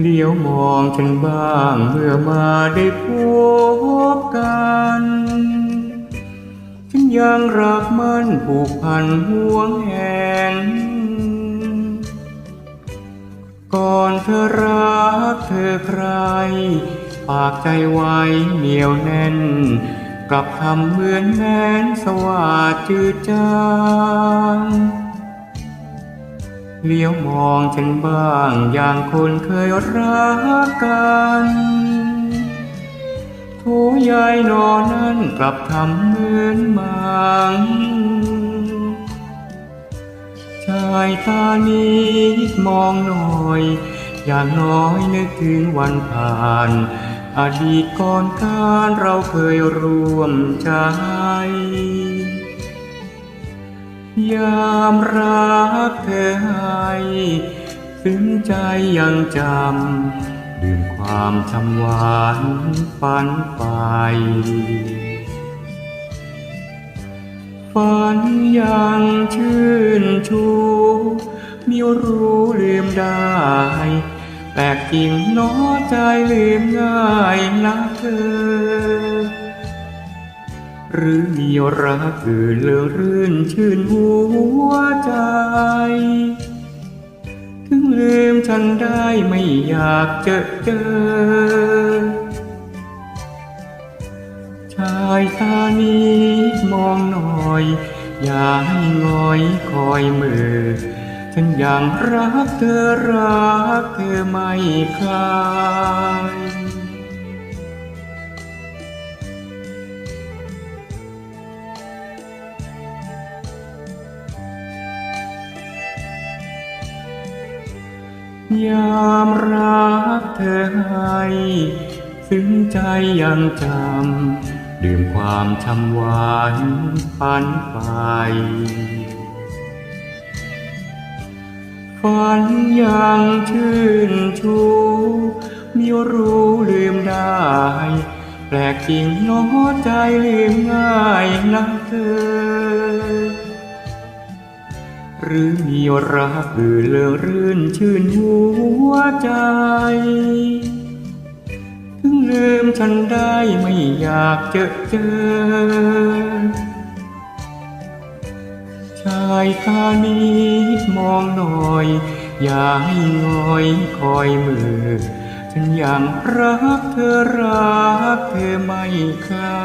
เลี้ยวมองฉันบ้างเมื่อมาได้พบกัน ฉันยังรักมันผูกพันห่วงแหน ก่อนเธอรักเธอใคร ฝากใจไว้เหนียวแน่น กลับทำเหมือนแม้นสว่าจืดจาง เลี้ยวมองฉันบ้างอย่างคนเคยรักกันโถยายนอนั้นกลับทำเหมือนมังชายตานี้มองหน่อย อย่างน้อยนึกถึงวันผ่าน อดีตก่อนการเราเคยร่วมใจ ยามรักเธอให้ซึ้งใจยังจำดื่มความชำหวานฝันไปฝันยังชื่นชูมิรู้ลืมได้แปลกจริงน้อใจลืมง่ายนะเธอ หรือมีรักอื่นเลอรื่นชื่นหัวใจ ถึงลืมฉันได้ไม่อยากจอเจอ ชายตานี้มองหน่อย อย่าให้งอยคอยมือ ฉันยังรักเธอรักเธอไม่คลาย ยามรักเธอให้ซึ้งใจยังจำดื่มความชำหวานฝันไปฝันยังชื่นชูมิรู้ลืมได้ แปลกจริงน้อใจลืมง่ายนะเธอ หรือมีรักอื่นเลอรื่นชื่นหัวใจ ถึงลืมฉันได้ไม่อยากเจอเจอ ชายตานี้มองหน่อย อย่าให้งอยคอยมือ ฉันยังรักเธอรักเธอไม่คลา